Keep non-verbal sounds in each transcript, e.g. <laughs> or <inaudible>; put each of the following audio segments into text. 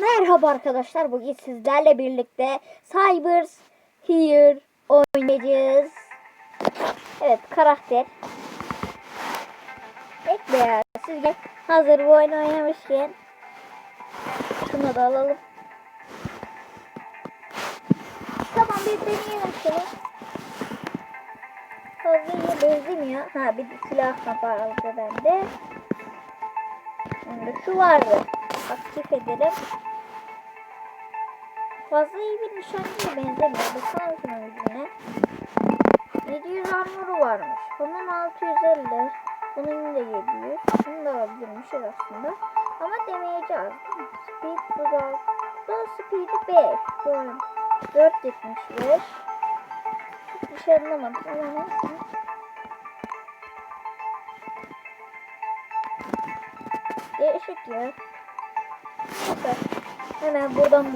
Merhaba arkadaşlar. Bugün sizlerle birlikte Cybers Here oynayacağız. Evet karakter. Ekle ya. Siz gel. Hazır bu oyunu oynamışken. Şunu da alalım. Tamam bir deneyelim şunu. Fazla benzemiyor. Ha bir de silah kapağı bende. Şimdi şu vardı. Aktif edelim. Fazla iyi bir nişancıya benzemiyor. Bakalım şunun yüzüne. 700 armoru varmış. Bunun 650. Bunun da 700. Bunu da alabilirmişiz aslında. Ama demeyece az. Speed bu da. Bu speed 5. Doğru. 475. Hiçbir şey anlamadım ama. Değişik ya. Neyse. Hemen buradan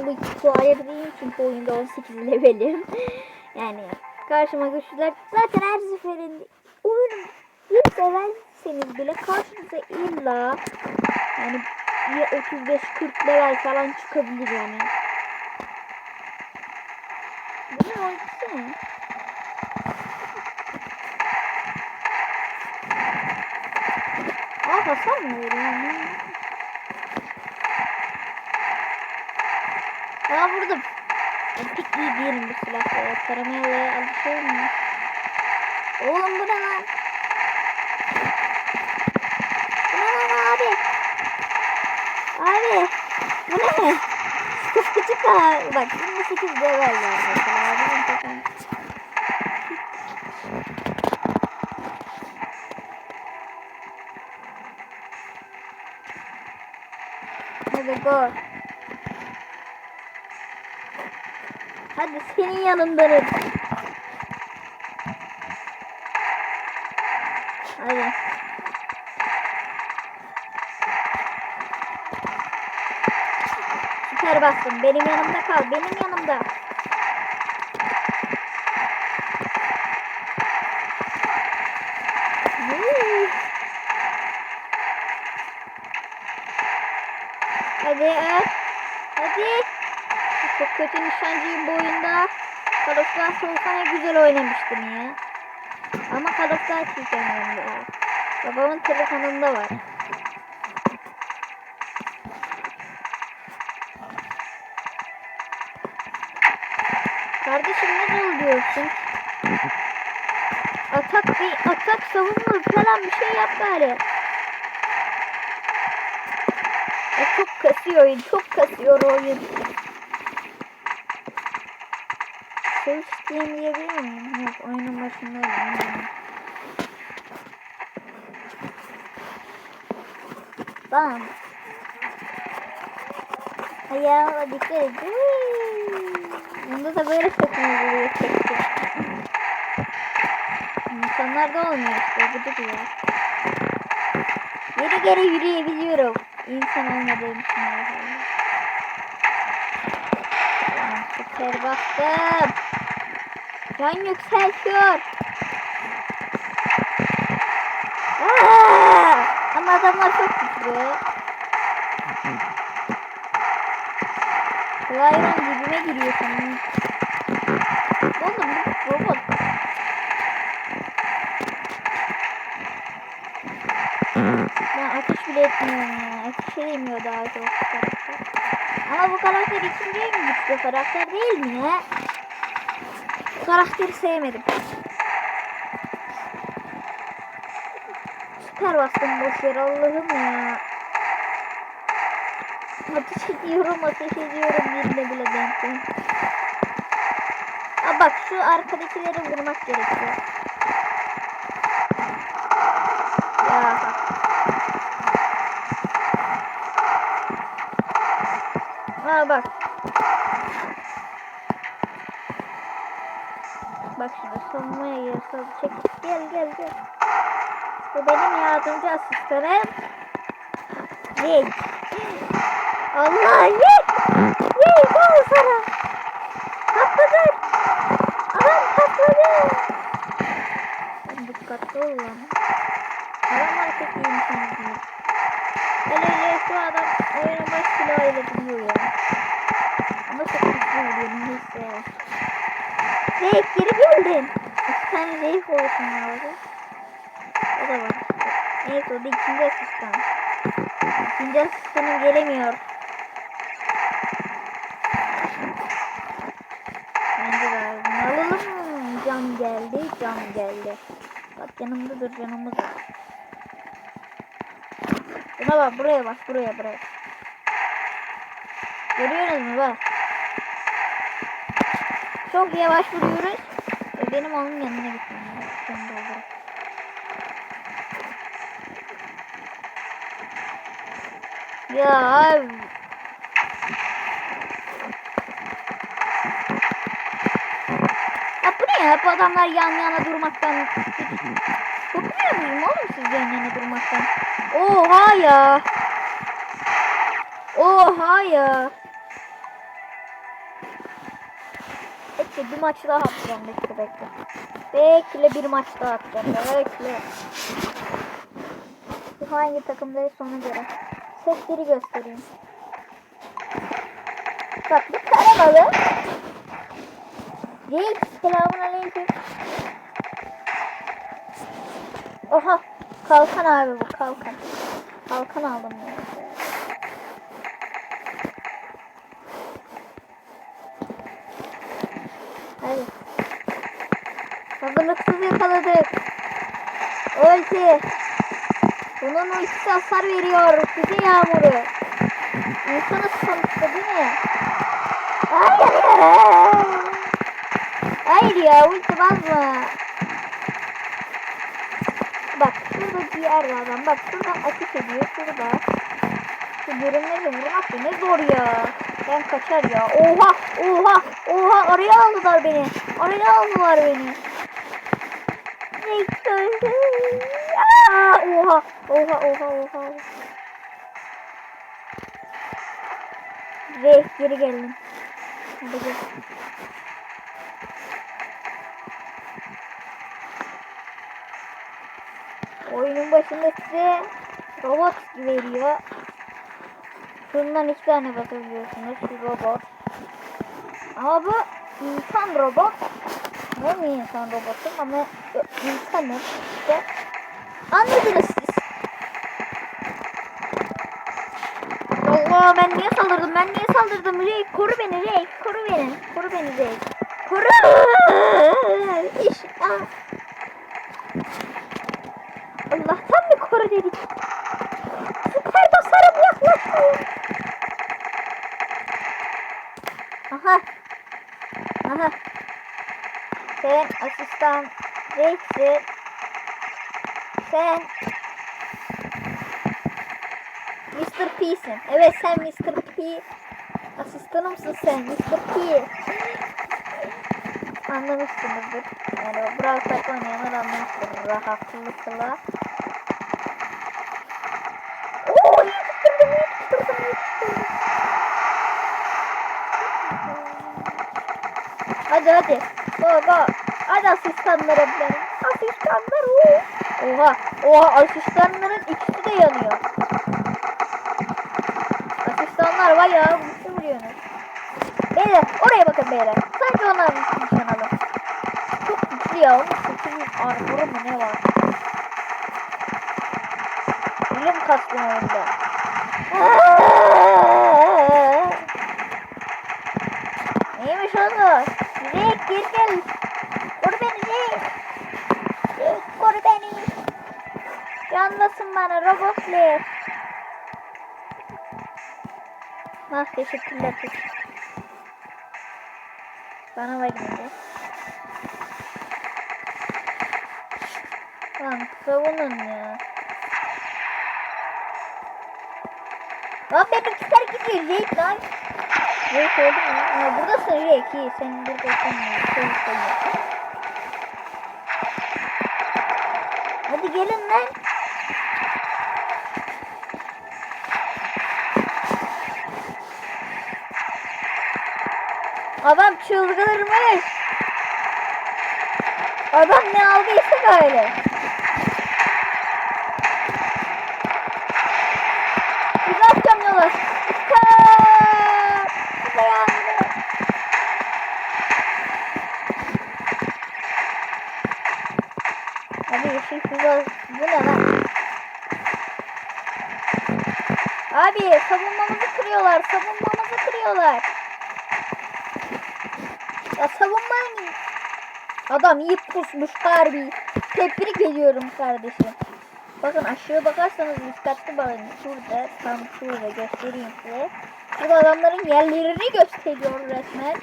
bu ayırdığım çünkü oyunda 18 levelim. <laughs> yani karşıma güçlüler. Zaten her seferinde oyunu bir severseniz bile karşınıza illa yani ya 35-40 level falan çıkabilir yani. Bu ne oyuncusu ne? Aa mı değilim bu silahla. Karamella'ya alışıyor muyum? Oğlum bu ne lan? Bu ne lan abi? Abi. Bu ne? Küçük ha. Bak 28 level var. Hadi senin yanındanım. Hadi. Süper bastım. Benim yanımda kal. Benim yanımda. Hadi. Hadi. Çok kötü nişancıyım bu oyunda. Duty olsa ne güzel oynamıştım ya. Ama Duty izlemiyorum ya. Babamın telefonunda var. Kardeşim ne oluyorsun? Atak bir atak savunma falan bir şey yap bari. Ya çok kasıyor oyun, çok kasıyor oyun. Diyebilir miyim? Yok, oyunun başındayım. Bam. Ayağıma dikkat. Uy. Bunda da böyle takımı buluyor çekti. İnsanlarda olmuyor işte. Gıcık ya. Geri geri yürüyebiliyorum. İnsan olmadığım için. Süper bastım. Can yükseltiyor. Aa! Ama adamlar çok güçlü. Flyron dibime giriyor senin. Oğlum robot. Ben ateş bile etmiyorum ya. Ateş edemiyor daha çok. Ama bu karakter ikinci en güçlü karakter değil mi ya? Karakteri sevmedim. Süper bastım boş yer Allah'ım ya. Ateş ediyorum ateş ediyorum birine bile denk. Aa bak şu arkadakileri vurmak gerekiyor. Ya bak. Aa bak. Bak şimdi savunmaya giriyorsa çek. Gel gel gel. Bu benim yardımcı asistanım. Yey. Allah yey. Yey gel sana. Patladı. Adam patladı. Sen dikkatli ol lan. Adam hareketliyim şimdi. Hele şu adam oyunun baş silahı öyle duruyor ya. Ama çok güçlü vuruyor neyse. Zeyk geri geldin. Zeyk olsun abi. O da var. Neyse o da ikinci asistan. İkinci asistanım gelemiyor. Bence de alalım. Can geldi, can geldi. Bak yanımda dur, canımız var. Buna bak, buraya bak, buraya, buraya. Görüyorsunuz mu bak. Çok yavaş vuruyoruz. Benim onun yanına gitmem lazım. Olur. Ya. Ya bu ne ya? Bu adamlar yan yana durmaktan. Korkmuyor muyum oğlum siz yan yana durmaktan? Oha ya. Oha ya. Bekle bir maç daha atacağım bekle bekle. Bekle bir maç daha atacağım bekle. Bu hangi takımdayız ona göre. Sesleri göstereyim. Bak bir karamalı. Reis selamun aleyküm. Oha kalkan abi bu kalkan. Kalkan aldım ya. Hadi. Hazırlıksız yakaladık. Ulti. Bunun ultisi hasar veriyor. Füze yağmuru. İnsanız sonuçta değil mi? Hayır. Hayır ya ulti basma. Bak şurada bir yer var. Bak şuradan ateş ediyor. Şurada. Şu görünmeli vurmak ne zor ya. Ben kaçar ya. Oha oha oha araya aldılar beni. Araya aldılar beni. Aa, oha oha oha oha. Ve geri geldim. Hadi gel. Oyunun başında size robot veriyor. Şundan iki tane basabiliyorsunuz. Şu robot. Ama bu insan robot. Ben insan robotum ama insanım. İşte. Anladınız siz. Allah ben niye saldırdım? Ben niye saldırdım? Rey koru beni Rey. Koru beni. Koru beni Rey. Koru. İş. Ah. Allah'tan bir koru dedik. Süper tasarım yaklaşmıyor. Aha. Aha. Sen asistan değilsin. Sen Mr. P'sin. Evet sen Mr. P. Asistanımsın sen Mr. P. Anlamışsınızdır. Yani o Brawl Stars oynayanlar anlamıştır rahatlıkla. Oo iyi tutturdum iyi tutturdum iyi tutturdum. Hadi hadi. Go. Hadi asistanlarım benim. Asistanlar. Oha. Oha asistanların ikisi de yanıyor. Asistanlar bayağı güçlü vuruyorsunuz. Beyler oraya bakın beyler. Sanki onlar nişanalım. Çok güçlü ya. Onun sesinin armoru mu ne var? Ölüm kastım oyunda. Neymiş onu? Zek geri gel. Koru beni Zek. Zek koru beni. Yanlasın bana robotlar. Ah teşekkürler. Bana ver şimdi. Lan savunun ya. Lan benimkiler gidiyor Jake lan. Jake öldü mü? Ha, buradasın Jake iyi. Sen buradasın. Sen. Hadi gelin lan. Adam çıldırmış. Adam ne aldıysa böyle. Güzel atacağım yola. Dikkat. Abi savunmamızı kırıyorlar. Savunmamızı kırıyorlar. Ya savunmayın. Adam iyi pusmuş harbi. Tebrik ediyorum kardeşim. Bakın aşağı bakarsanız dikkatli bakın. Şurada tam şurada göstereyim size. Burada adamların yerlerini gösteriyor resmen.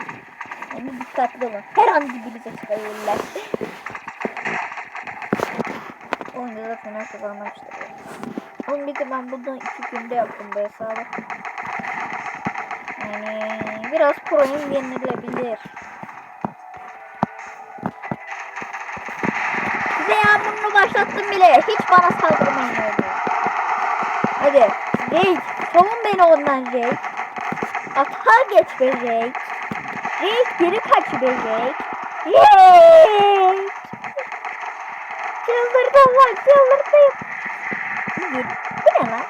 Yani dikkatli olun. Her an dibinize çıkabilirler. Oyunda zaten herkes anlamıştır. Oğlum bir de ben bunu iki günde yaptım bu hesabı. Yani biraz proyum yenilebilir. Başlattım bile. Hiç bana saldırmayın öyle. Hadi. Jake. Savun beni ondan Jake. Atağa geç be Jake. Jake geri kaç be Jake. Jake. Çıldırdım lan çıldırdım. Bu, ne lan?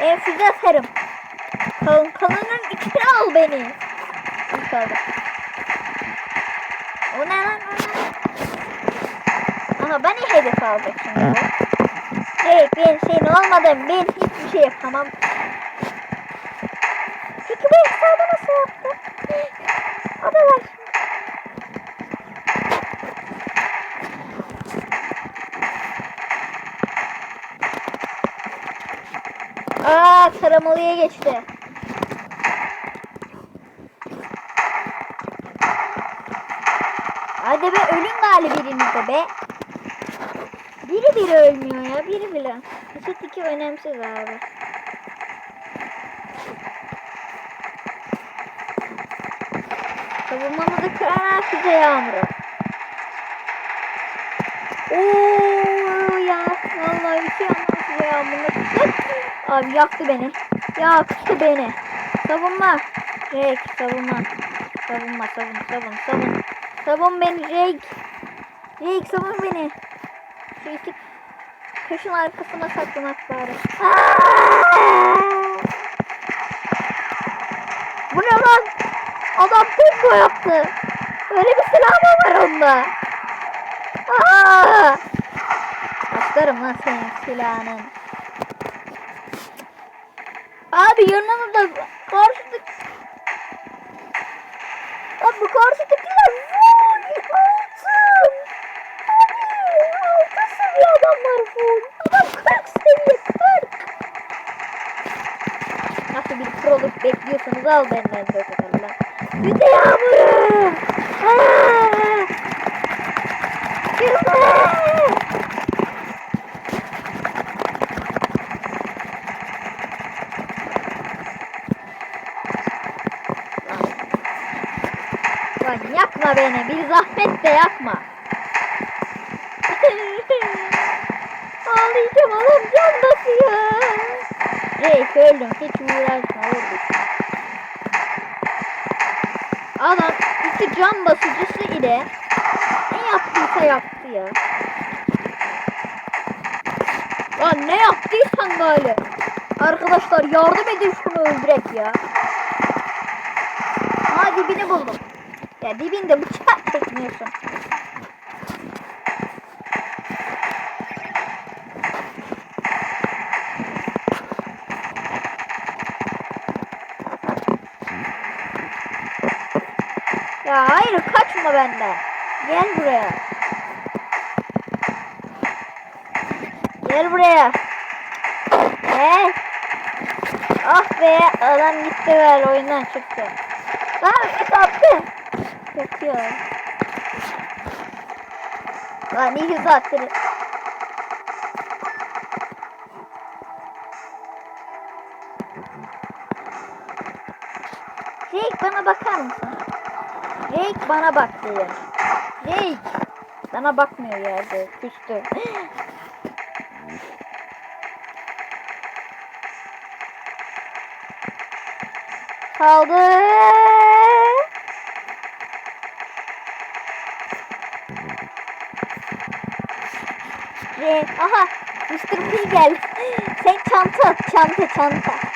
Ben füze atarım. Kalın kalının içine al beni. Yukarıda. O ne lan ne? Aha beni hedef aldık şimdi. Hey ben senin olmadım. Ben hiçbir şey yapamam. Peki bu hesabı nasıl yaptı? Şimdi. Aa taramalıya geçti. Hadi be ölün gali birinizde be. Biri biri ölmüyor ya biri bile. Mesut iki önemsiz abi. Savunmamızı kıran füze yağmuru. Oo ya vallahi bir şey anlamadım füze yağmuruna. Abi yaktı beni. Yaktı beni. Savunma. Jake savunma. Savunma savun savun savun. Savun beni Jake. Jake savun beni. Şu iki köşün arkasına saklamak bari. Bu ne lan? Adam pompa yaptı. Öyle bir silah mı var onda? Aa! Başlarım lan senin silahının. Abi yanımda karşıdaki... Abi bu karşıdakiler seviye adamlar full. Adam 40 seviye 40. Nasıl bir proluk bekliyorsanız al benden de o kadar lan. Yüzde yağmuru. Aa! Yüzde. Lan yakma beni. Bir zahmet de yakma. Oğlum can basıyor. Reis öldüm. Hiç uğraşma öldük. Adam iki can basıcısı ile ne yaptıysa yaptı ya. Lan ne yaptıysan böyle. Arkadaşlar yardım edin şunu öldürek ya. Ha dibini buldum. Ya dibinde bıçak çekmiyorsun. Ya hayır kaçma benden. Gel buraya. Gel buraya. Gel. Ah be adam gitti ver oyundan çıktı. Lan bir attı. Yakıyor. Lan iyi saattir. Jake bana bakar mısın? Jake bana bak diyor. Jake. Sana bakmıyor yerde. Küstü. Kaldı. Jake. Aha. Mr. P geldi. Sen çanta at. Çanta çanta.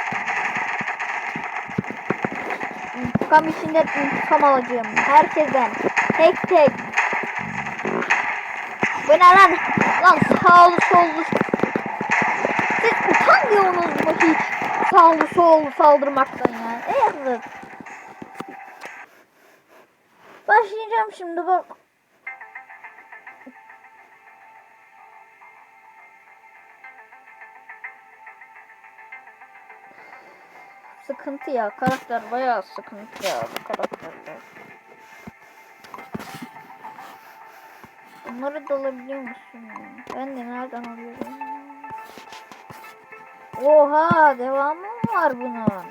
İntikam içinde intikam alacağım. Herkesten. Tek tek. Bu ne lan? Lan sağlı sollu. Siz utanmıyorsunuz mu hiç? Sağlı sollu saldırmaktan ya. Evet. Başlayacağım şimdi bak. Sıkıntı ya. Karakter bayağı sıkıntı ya bu karakterler. Bunları da alabiliyor musun? Ben de nereden alıyorum? Oha devamı mı var bunun?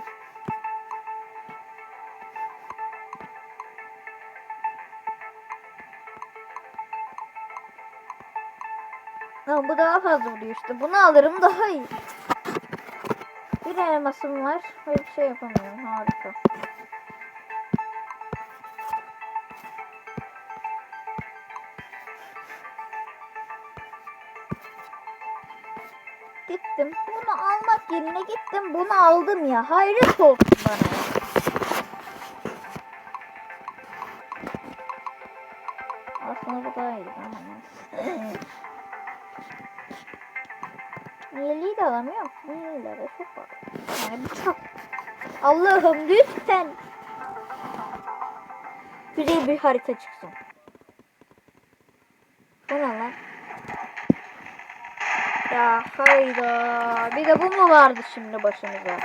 Ha, bu daha fazla vuruyor işte. Bunu alırım daha iyi. Bir elmasım var. Hiçbir şey yapamıyorum. Harika. Gittim. Bunu almak yerine gittim. Bunu aldım ya. Hayret olsun bana. Allah'ım lütfen. Güzel bir harita çıksın. Bu ne lan? Ya hayda. Bir de bu mu vardı şimdi başımıza?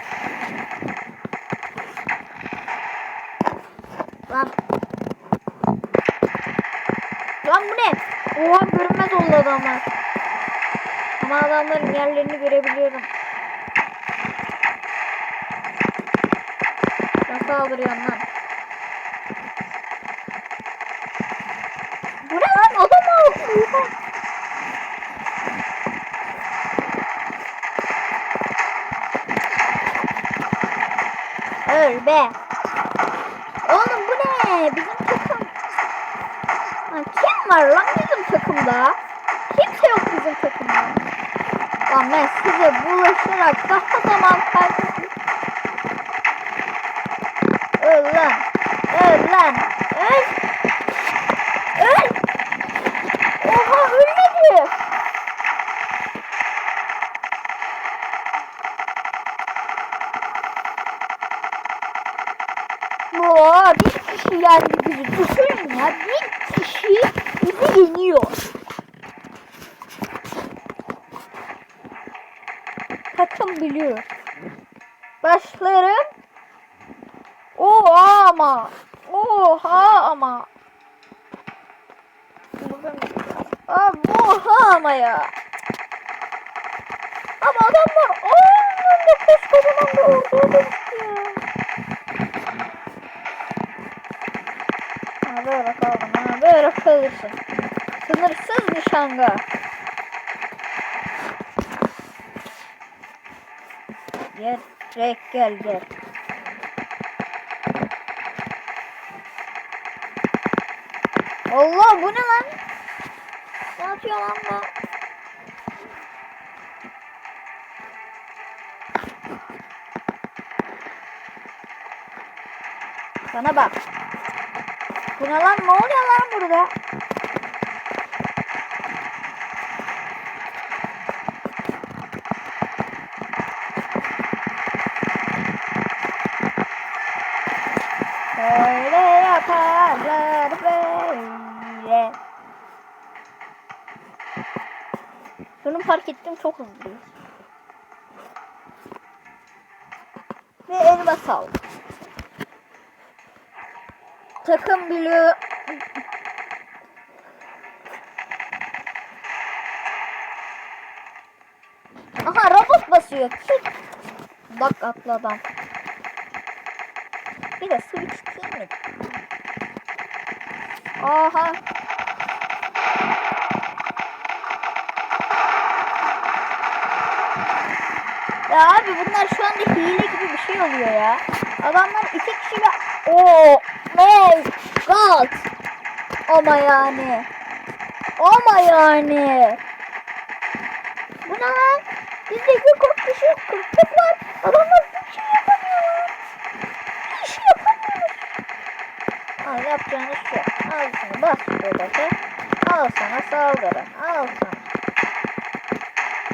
Lan. Lan bu ne? Oha görünmez oldu adamlar. Ama adamların yerlerini görebiliyorum. Nasıl saldırıyorsun lan? Bu ne lan? Adam aldı. Öl be. Oğlum bu ne? Bizim takım. Lan kim var lan bizim takımda? Kimse yok bizim takımda. Lan ben size bulaşarak daha zaman kaybettim. Öl lan. Öl lan. Öl. Öl. Oha ölmedi. Oo, bir kişi yendi bizi. Düşünün ya. Bir kişi bizi yeniyor. Takım biliyor. Başlarım. Oha ama. Oha ama. Abi oha ama ya. Ama adamlar da koskocaman bir ordu oluştu. Ha böyle kaldım ha böyle kalırsın. Sınırsız nişanga. Gel Jack gel gel. Allah bu ne lan? Ne yapıyor lan bu? Sana bak. Bu ne lan? Ne oluyor lan burada? Böyle yaparlar böyle. Şunu fark ettim çok hızlıyız. Ve elmas aldım. Takım biliyor. Aha robot basıyor. Bak atlı adam. Bir de switch değil mi? Aha. Ya abi bunlar şu anda hile gibi bir şey oluyor ya. Adamlar iki kişi ve Oh my god. Ama yani. Ama yani. Bu ne lan? Bizde bir kırk kişi yok. Kırklık var. Adamlar bir şey yapamıyorlar. Bir şey yapamıyorlar. Al yapacağınız şu. Al şunu bas. Al Al sana saldırın. Al sana.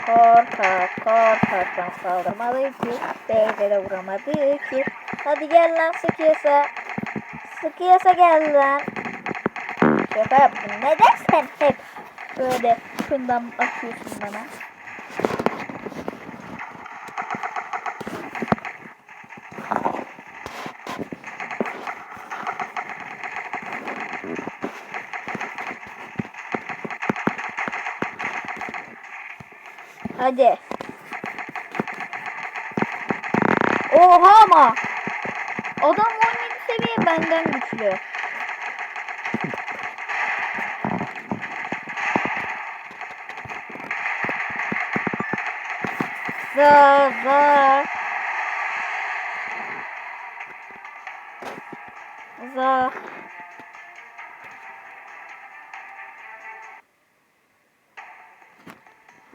Korkak korkaktan saldırmadı ki. Beyze de vuramadı ki. Hadi gel lan sıkıyorsa. Sıkıyorsa gel lan. Şaka yaptım. Neden sen hep böyle şundan atıyorsun bana? Hadi. Oha ama. Adam 17 seviye benden güçlü. Za za. Za.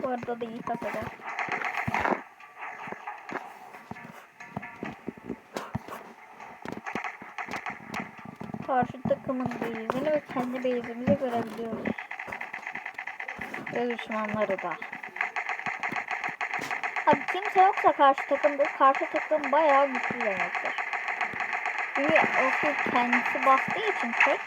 Bu arada da iyi kasada. Takımın beyzini ve kendi beyzimizi görebiliyoruz. Ve düşmanları da. Abi kimse yoksa karşı takımda karşı takım bayağı güçlü demektir. Çünkü o ki kendisi bastığı için tek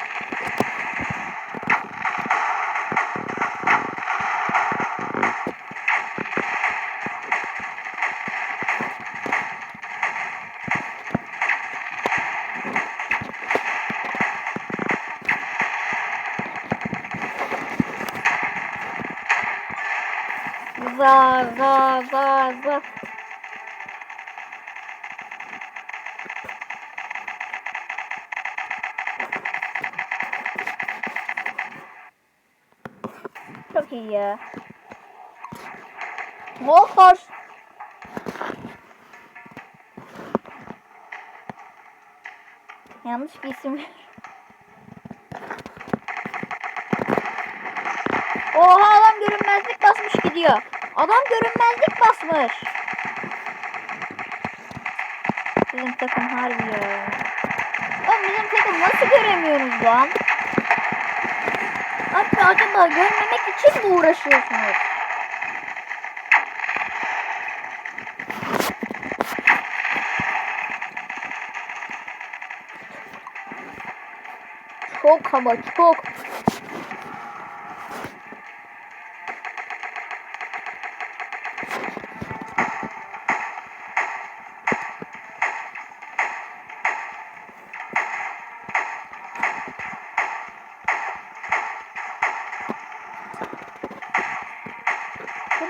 Çok iyi ya. Volkor. Yanlış bir isim. Oha adam görünmezlik basmış gidiyor. Adam görünmezlik basmış. Bizim takım harbi ya. Oğlum bizim takım nasıl göremiyorsunuz lan? Hatta acaba görmemek için mi uğraşıyorsunuz? Çok ama çok.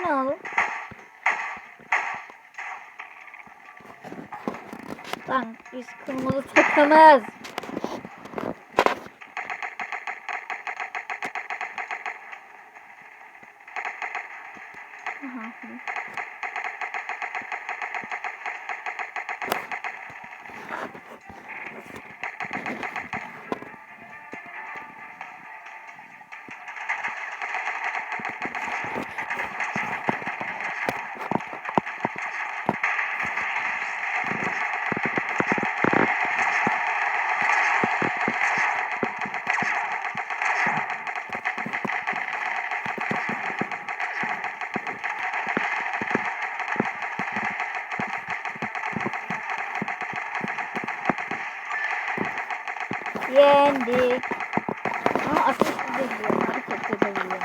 Ne oğlum? Lan biz kırmızı takımız. Yendik. Ama ateş edebiliyorum. Hareket edebiliyorum.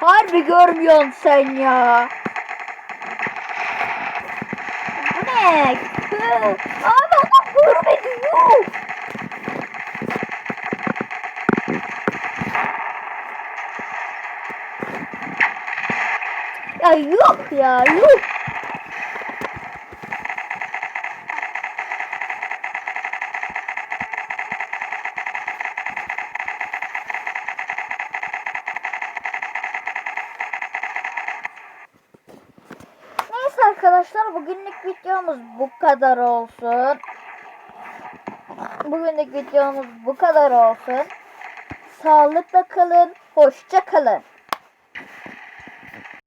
Harbi görmüyorsun sen ya. Bu ne? Abi adam görmedi. Ya yok ya yok. Neyse arkadaşlar bugünlük videomuz bu kadar olsun. Bugünlük videomuz bu kadar olsun. Sağlıkla kalın, hoşça kalın.